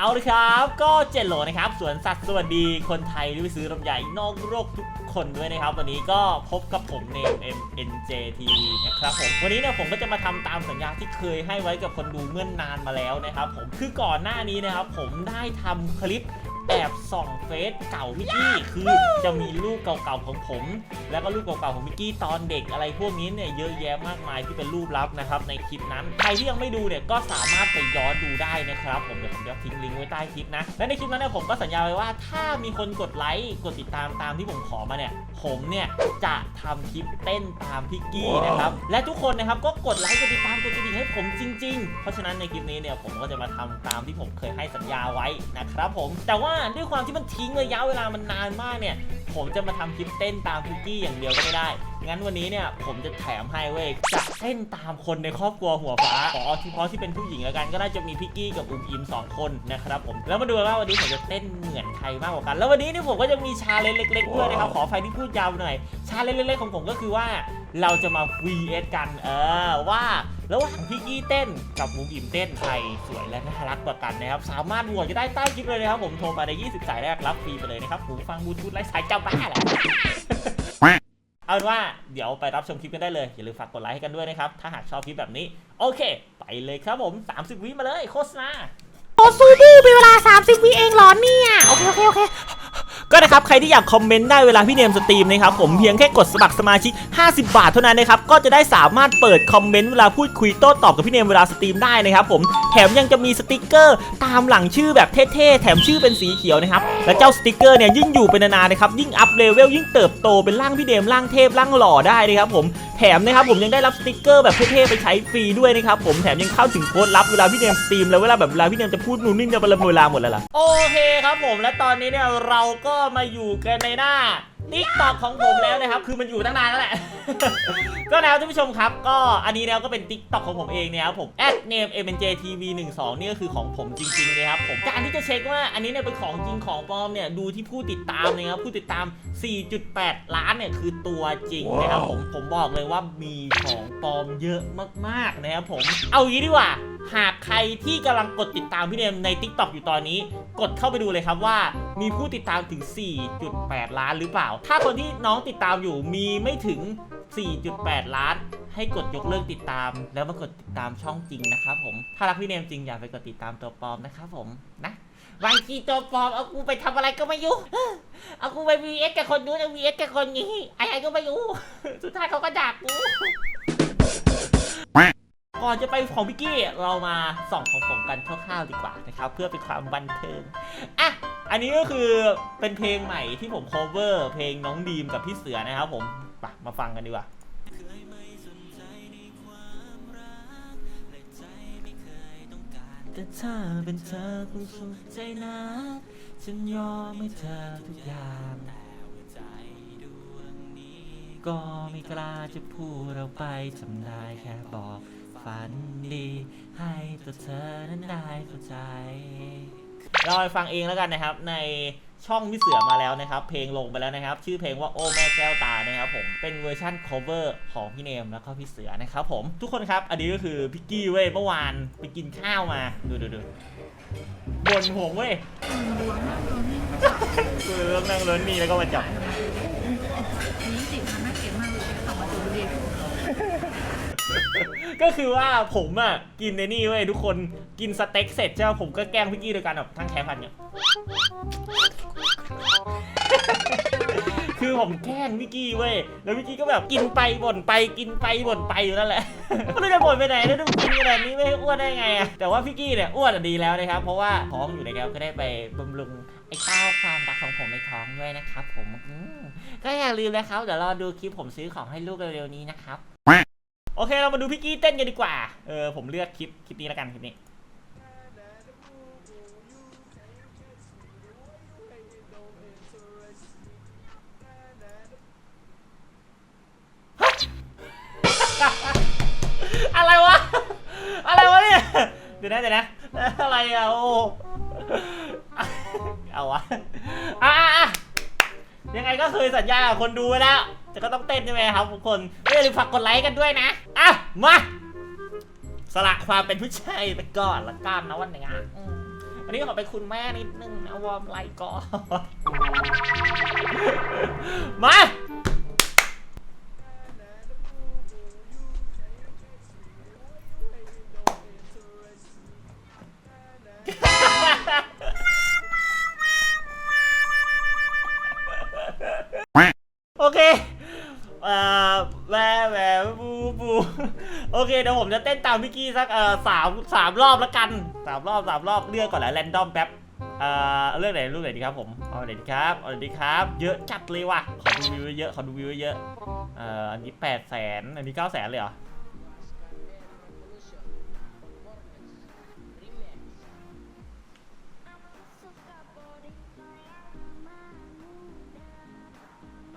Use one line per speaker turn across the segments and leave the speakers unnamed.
เอาเลยครับ ก็เจ็ดโหลนะครับ สวนสัตว์สวัสดีคนไทยที่ไปซื้อลำใหญ่นอกโลกทุกคนด้วยนะครับ วันนี้ก็พบกับผมเนม M N J T นะครับผม วันนี้เนี่ยผมก็จะมาทำตามสัญญาที่เคยให้ไว้กับคนดูเมื่อนนานมาแล้วนะครับผม คือก่อนหน้านี้นะครับผมได้ทำคลิป แอบส่องเฟซเก่าพี่กี้คือจะมีรูปเก่าๆของผม แล้วก็รูปเก่าๆของพี่กี้ตอนเด็กอะไรพวกนี้เนี่ยเยอะแยะมากมายที่เป็นรูปลับนะครับในคลิปนั้นใครที่ยังไม่ดูเนี่ยก็สามารถไปย้อนดูได้นะครับผมเดี๋ยวผมจะทิ้งลิงก์ไว้ใต้คลิปนะและในคลิปนั้นเนี่ยผมก็สัญญาไว้ว่า ถ้ามีคนกดไลค์กดติดตามตามที่ผมขอมาเนี่ยผมเนี่ยจะทำคลิปเต้นตามพี่กี้นะครับและทุกคนนะครับก็กดไลค์กดติดตามกดกระดิ่งให้ผมจริง ๆ เพราะฉะนั้นในคลิปนี้เนี่ยผมก็จะมาทำตามที่ผมเคยให้สัญญาไว้นะครับผมแต่ว่าด้วยความที่มันทิ้งระยะเวลามันนานมากเนี่ย ผมจะมาทำคลิปเต้นตามพิกกี้อย่างเดียวก็ไม่ได้ งั้นวันนี้เนี่ยผมจะแถมให้เว้ยจะเต้นตามคนในครอบครัวหัวฟ้าขอเฉพาะที่เป็นผู้หญิงแล้วกันก็น่าจะมีพิกกี้กับอุ้มอิมสองคนนะครับผมแล้วมาดูว่าวันนี้ผมจะเต้นเหมือนใครมากกว่ากัน แล้ววันนี้เนี่ยผมก็จะมีชาเลนจ์เล็กๆด้วยนะครับขอไฟที่พูดยาวหน่อยชาเลนจ์เล็กๆของผมก็คือว่าเราจะมา vs กัน เออ ว่าระหว่างพี่กี้เต้นกับมุมอิ่มเต้นใครสวยและน่ารักกว่ากันนะครับ สามารถโหวตจะได้ใต้คลิปเลยนะครับ ผมโทรมาใน 20 สายแรกรับฟรีไปเลยนะครับ หูฟังบลูทูธไร้สายเจ้าบ้าแหละ เอาเป็นว่าเดี๋ยวไปรับชมคลิปกันได้เลย อย่าลืมฝากกดไลค์ให้กันด้วยนะครับ ถ้าหากชอบคลิปแบบนี้ โอเค ไปเลยครับผม 30 วิมาเลยโฆษณา
โอ้ซูบูมีเวลา 30วิเองเหรอเนี่ย โอเค โอเค โอเค
ก็นะครับใครที่อยากคอมเมนต์ได้เวลาพี่เนมสตรีมนะครับผมเพียงแค่กดสมัครสมาชิก 50 บาทเท่านั้นนะครับก็จะได้สามารถเปิดคอมเมนต์เวลาพูดคุยโต้ตอบกับพี่เนมเวลาสตรีมได้นะครับผมแถมยังจะมีสติกเกอร์ตามหลังชื่อแบบเท่ๆแถมชื่อเป็นสีเขียวนะครับและเจ้าสติกเกอร์เนี่ยยิ่งอยู่เป็นนานๆนะครับยิ่งอัพเลเวลยิ่งเติบโตเป็นร่างพี่เนมร่างเทพร่างหล่อได้นะครับผม แถมนะครับผมยังได้รับสติกเกอร์แบบเท่ๆไปใช้ฟรีด้วยนะครับผมแถมยังเข้าถึงโค้ดลับเวลาพี่เนมสตรีมแล้วเวลาแบบเวลาพี่เนมจะพูดนู่นนี่จะเป็นเวลาหมดแล้วล่ะโอเคครับผมและตอนนี้เนี่ยเราก็มาอยู่กันในหน้า ติ๊กตอกของผมแล้วนะครับ คือมันอยู่ตั้งนานแล้วแหละ ก็แล้วท่านผู้ชมครับ ก็อันนี้แล้วก็เป็นติ๊กตอกของผมเองเนี่ยครับผม @name mnj tv 1 2นี่ก็คือของผมจริงๆเลยครับผม การที่จะเช็คว่าอันนี้เนี่ยเป็นของจริงของปลอมเนี่ย ดูที่ผู้ติดตามเลยครับ ผู้ติดตาม 4.8 ล้านเนี่ยคือตัวจริงนะครับผม ผมบอกเลยว่ามีของปลอมเยอะมากๆนะครับผม เอางี้ดีกว่า หากใครที่กำลังกดติดตามพี่เนมใน Tik t o อกอยู่ตอนนี้ กดเข้าไปดูเลยครับว่า มีผู้ติดตามถึง 4.8 ล้านหรือเปล่า ถ้าคนที่น้องติดตามอยู่มีไม่ถึง 4.8 ล้าน ให้กดยกเลิกติดตาม แล้วมากดติดตามช่องจริงนะครับผม ถ้ารักพี่เนมจริงอย่าไปกดติดตามตัวปลอมนะครับผมนะบางทีตัวปลอมเอากูไปทำอะไรก็ไม่รู้เอากูไป VS กับคนนู้นเอา VS กับคนนี้ไอ้ๆก็ไม่รู้ สุดท้ายเขาก็ด่ากู ก่อนจะไปของพี่กี้เรามาส่องของผมกันคร่าวๆดีกว่านะครับ เพื่อเป็นความบันเทิงอะอันนี้ก็คือเป็นเพลงใหม่ที่ผม cover เพลงน้องดีมกับพี่เสือนะครับผมไปมาฟังกันดีกว่าแต่ถ้าเป็นเธอคงสุขใจนะฉันยอมให้เธอทุกอย่างแต่ว่าใจดวงนี้ก็ไม่กล้าจะพูดเราไปทำได้แค่บอก ฝันดี ให้ตัวเธอนั้นได้เข้าใจ เราไปฟังเองแล้วกันนะครับ ในช่องพี่เสือมาแล้วนะครับ เพลงลงไปแล้วนะครับ ชื่อเพลงว่าโอ้แม่แก้วตานะครับผมเป็นเวอร์ชั่น cover ของพี่เนมแล้วก็พี่เสือนะครับผมทุกคนครับ อันนี้ก็คือพี่กี้เว้ยเมื่อวานไปกินข้าวมาดูดูดูบนห่วงเว้ยคือเรื่องนั่งเรถนี่แล้วก็มาจับ
นี่สิมันน่าเกลียดมากเลยขับมาดูดิ
ก็คือว่าผมอะกินในนี่เว้ยทุกคนกินสเต็กเสร็จใช่ไหมผมก็แกล้งพี่กี้โดยการแบบทั้งแคพันเนี่ยคือผมแกล้งพี่กี้เว้ยแล้วพี่กี้ก็แบบกินไปบ่นไปกินไปบ่นไปอยู่นั่นแหละไม่รู้จะบ่นไปไหนแล้วดูกินขนาดนี้ไม่ให้อ้วนได้ไงอะแต่ว่าพี่กี้เนี่ยอ้วนดีแล้วนะครับ เพราะว่าท้องอยู่นะครับก็ได้ไปบำรุงไอ้เต้าความรักของผมในท้องด้วยนะครับ ผมอืมก็อย่าลืมนะครับเดี๋ยวรอดูคลิปผมซื้อของให้ลูกเร็วๆนี้นะครับ โอเคเรามาดูพี่กี้เต้นกันดีกว่า เออผมเลือกคลิปคลิปนี้แล้วกันคลิปนี้ อะไรวะ อะไรวะเนี่ย เดี๋ยวนะเดี๋ยวนะ อะไรอะโอ้เอาวะอะอะอะยังไงก็เคยสัญญากับคนดูไว้แล้ว แต่ก็ต้องเต้นใช่ไหมครับทุกคนไม่อย่าลืมฝากกดไลค์กันด้วยนะอะมาสละความเป็นผู้ชายไปก่อนละกันนะวันนี้อืมวันนี้ขอไปคุณแม่นิดนึงนะวอร์มไหลก่อน มา จะเต้นตามพี่กี้สักเอ่อสามสามรอบแล้วกันสามรอบสามรอบเลือกก่อนแหละแรนดอมแป๊บเอ่อเอาเรื่องไหนรูปไหนดีครับผมเอาไหนดีครับเอาไหนดีครับ เยอะจัดเลยว่ะขอดูวิวเยอะขอดูวิวเยอะเอ่ออันนี้แปดแสนอันนี้เก้าแสนเลยเหรอ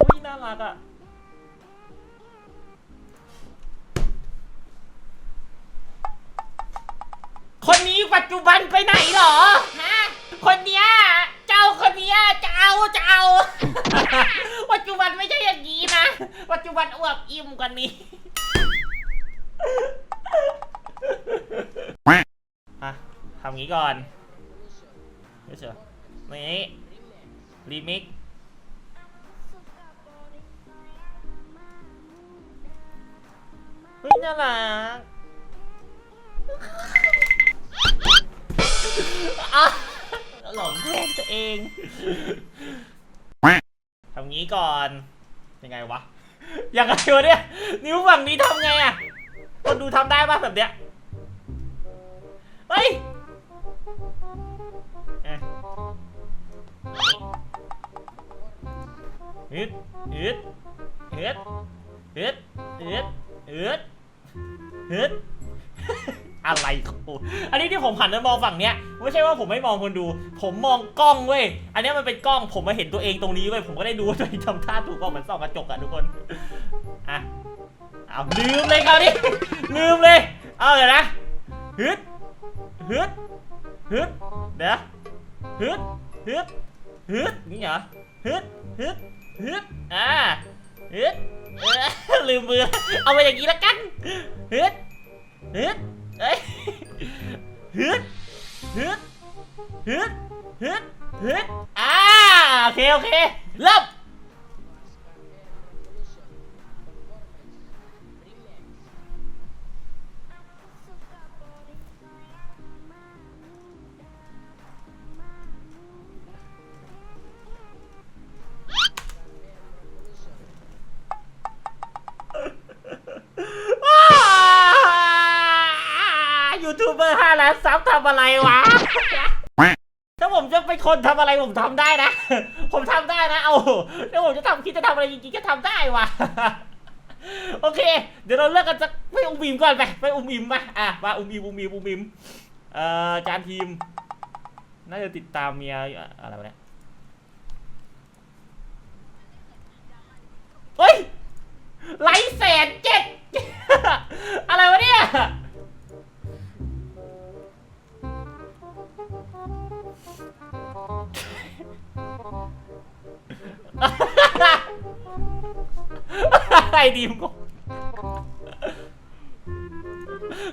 อุ้ยน่ารักอะ จจุบันไปไหนเหรอ ฮะ คนเนี้ย เจ้าคนเนี้ยจะเอาจะเอา ปัจจุบันไม่ใช่อย่างนี้นะ ปัจจุบันอวบอิ่มกว่านี้อะทำงี้ก่อนเดี๋ยวเฉยนี่รีมิกเฮ้ยน่ารัก อะหลงแทนตัวเองทำงี้ก่อน ยังไงวะ ยังไงวะเนี่ย นิ้วฝั่งนี้ทำไงอะ คนดูทำได้ป่ะแบบเนี้ย เฮ้ยอะฮึดฮึดฮึดฮึดฮึดฮึดฮึด อะไรองกูอันนี้ที่ผมหันไปมองฝั่งเนี้ยไม่ใช่ว่าผมไม่มองคนดู ผมมองกล้องเว้ย อันเนี้ยมันเป็นกล้องผมมาเห็นตัวเองตรงนี้เว้ย ผมก็ได้ดูว่าตัวเองทำท่าถูกกล้องเหมือนส่องกระจกอะทุกคน อะ เอาลืมเลยคราวนี้ ลืมเลย เอาเดี๋ยวนะฮึดฮึดฮึดเดี๋ยวฮึดฮึดฮึดนี่เหรอฮึดฮึดฮึดอ่าฮึดลืมมือ เอาไปอย่างนี้ละกันฮึดฮึด เอ้ยฮึดฮึดฮึดฮึดฮึดอ่าโอเคโอเคเริ่ม คนทำอะไรผมทำได้นะ ผมทำได้นะ เอาถ้าผมจะทำคิดจะทำอะไรจริงๆก็ทำได้วะโอเค เดี๋ยวเราเลิกกันสักไปอุ้มบิมก่อนไปไปอุ้มบิมมาอะมาอุ้มบิมอุ้มบิมอุ้มบิมเอ่อจานทีม น่าจะติดตามเมียอะไรวะเนี่ยเฮ้ยไลฟ์แสนเจ็ดอะไรวะเนี่ย ไอ้ดีมก็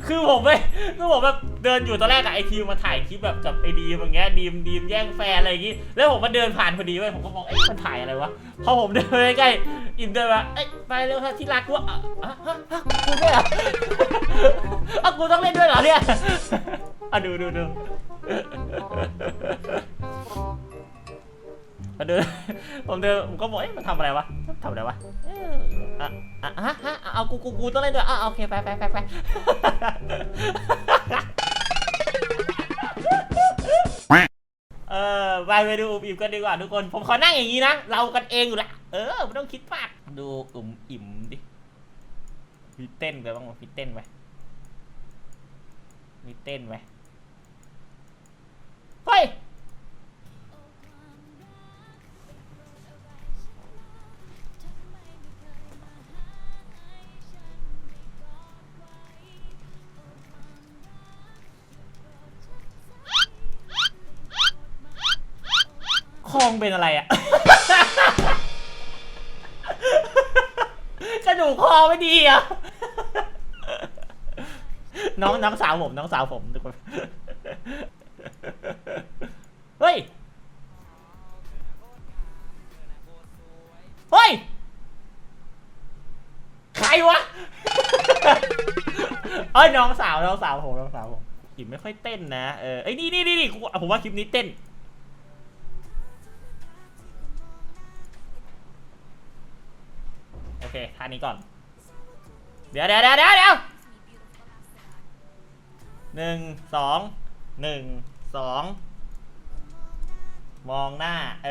คือผมไปคือผมแบบเดินอยู่ตอนแรกอะไอทีมมาถ่ายคลิปแบบกับไอดีมอย่างเงี้ยดีมดีมแย่งแฟนอะไรอย่างงี้ แล้วผมมาเดินผ่านพอดีเว้ยผมก็มองไอ้มันถ่ายอะไรวะ พอผมเดินไปใกล้อิมเดินมาเอ้ไปเร็วค่ะที่รักกูอะอะฮะฮะกูด้วยเหรออะกูต้องเล่นด้วยเหรอเนี่ยอะดูดูดู เดิน ผมเดินผมก็บอกเอ๊ะมันทำอะไรวะทำอะไรวะเอ๊ะอะอะฮะฮะเอากูกูกูต้องเล่นด้วยอะโอเคไปไปไปไป เออไปไปดูอุบอิ่มกันดีกว่าทุกคน ผมขอนั่งอย่างนี้นะ เรากันเองอยู่ละ เออไม่ต้องคิดมาก ดูอุ๋มอิ่มดิมีเต้นไปบ้างไหมมีเต้นไหมมีเต้นไหม องเป็นอะไรอะ กระดูกคอไม่ดีอะน้องน้องสาวผมน้องสาวผมทุกคนเฮ้ย เฮ้ย ใครวะ เอ้ยน้องสาวน้องสาวผมน้องสาวผมหยิบไม่ค่อยเต้นนะ เออไอ้นี่นี่นี่ผมว่าคลิปนี้เต้น เคท่านี้ก่อนเดี๋ยวเดี๋ยวเดี๋ยวเดี๋ยวเดี๋ยวหนึ่งสองหนึ่งสองมองหน้า เอ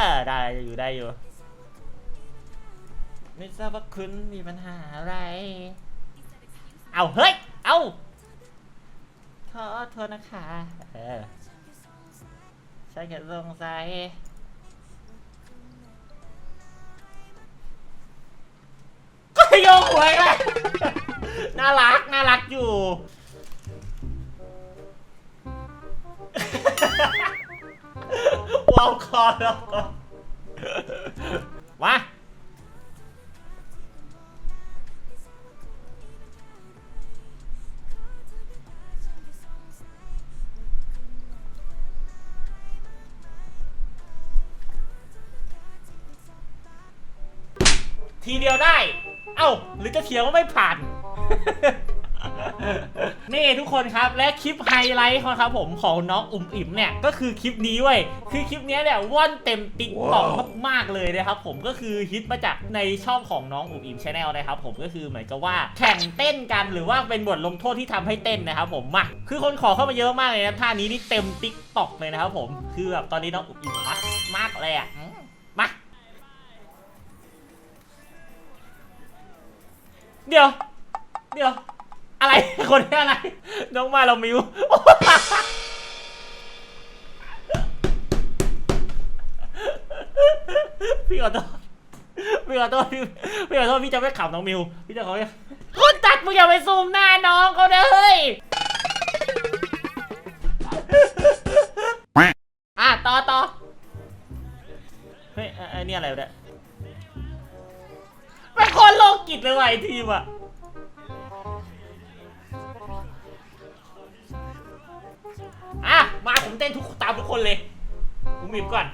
อ ได้อยู่ได้อยู่ไม่ทราบว่าคุณมีปัญหาอะไร เอาเฮ้ย เอาขอโทษนะคะ เออใช่แค่สงสัย ก็โยกหวยเลยน่ารัก น่ารักอยู่ วอลคอร์แล้วะ อ้าหรือจะเถียงว่าไม่ผ่าน นี่ทุกคนครับและคลิปไฮไลท์ของครับผมของน้องอุ่มอิ่มเนี่ยก็คือคลิปนี้เว้ยคือคลิปเนี้ยเนี่ยว่อนเต็มติ๊กต็อกมากๆเลยนะครับผมก็คือฮิตมาจากในช่องของน้องอุ่มอิ่มชาแนลนะครับผมก็คือเหมือนกับว่าแข่งเต้นกันหรือว่าเป็นบทลงโทษที่ทำให้เต้นนะครับผมมาคือคนขอเข้ามาเยอะมากเลยนะท่านี้นี่เต็มติ๊กต็อกเลยนะครับผมคือแบบตอนนี้น้องอุ่มอิ่มมักมากเลยอะ เดี๋ยว เดี๋ยว อะไร คนนี้อะไร น้องมาเรามิว พี่ขอโทษพี่ขอโทษพี่พี่ขอโทษพี่จะไม่ขับน้องมิว พี่จะขอคนตัดมึงอย่าไปซูมหน้าน้องเขาเลยอะต่อต่อเฮ้ยอันนี้อะไรวะเนี่ย คนโลกกิจเลยว่ะไอทีมอะอะมาผมเต้นทุกตามทุกคนเลยผมมีบก่อน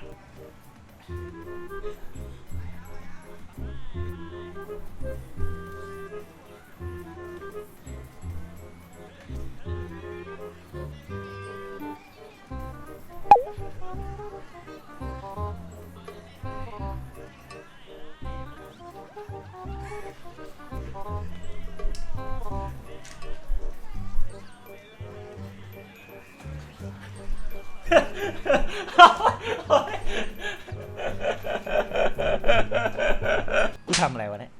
กูทำอะไรวะเนี่ย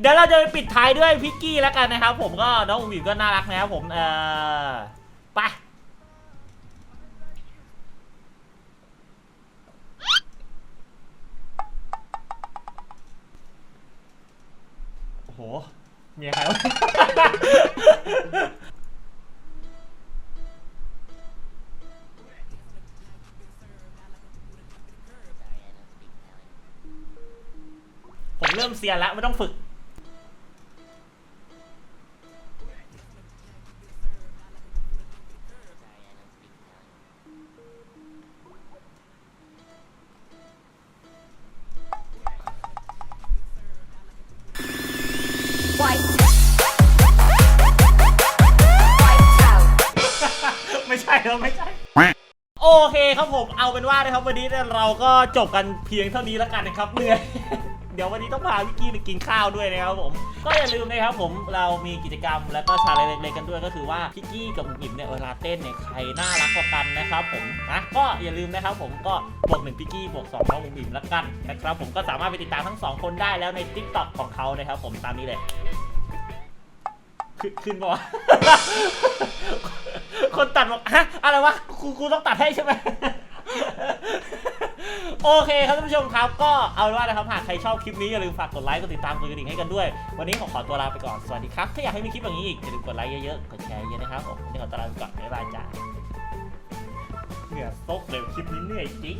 เดี๋ยวเราจะไปปิดท้ายด้วยพิกกี้แล้วกันนะครับ ผมก็น้องอุ๋มอิ๋มก็น่ารักนะครับผมเออไปโอ้โหเมียใครวะ เซียนแล้วไม่ต้องฝึก ไม่ใช่เราไม่ใช่ โอเคครับผมเอาเป็นว่านะครับวันนี้เนี่ยเราก็จบกันเพียงเท่านี้แล้วกันนะครับเหนื่อย เดี๋ยววันนี้ต้องพาวิกกี้ไปกินข้าวด้วยนะครับผม ก็อย่าลืมนะครับผมเรามีกิจกรรมแล้วก็ชาเลนจ์เล็กๆกันด้วยก็คือว่าพิกกี้กับอุ๋มอิ๋มเนี่ยเวลาเต้นเนี่ยใครน่ารักกว่ากันนะครับผมนะก็อย่าลืมนะครับผมก็บวกหนึ่งพิกกี้บวกสองน้องอุ๋มอิ๋มแล้วกันนะครับผมก็สามารถไปติดตามทั้งสองคนได้แล้วใน t ิ k t o k ของเขานะครับผมตามนี้เลยขึ้นขึ้นปะวะคนตัดบอกฮะอะไรวะกูกูต้องตัดให้ใช่ไหม โอเคครับท่านผู้ชมครับก็เอาเป็นว่านะครับหากใครชอบคลิปนี้อย่าลืมฝากกดไลค์กดติดตามกดกระดิ่งให้กันด้วย วันนี้ขอขอตัวลาไปก่อนสวัสดีครับถ้าอยากให้มีคลิปอย่างนี้อีกอย่าลืมกดไลค์เยอะๆกดแชร์เยอะนะครับผมวันนี้ขอตัวลาไปก่อนบ๊ายบายจ้าเหนื่อยตกเลยคลิปนี้เหนื่อยจริง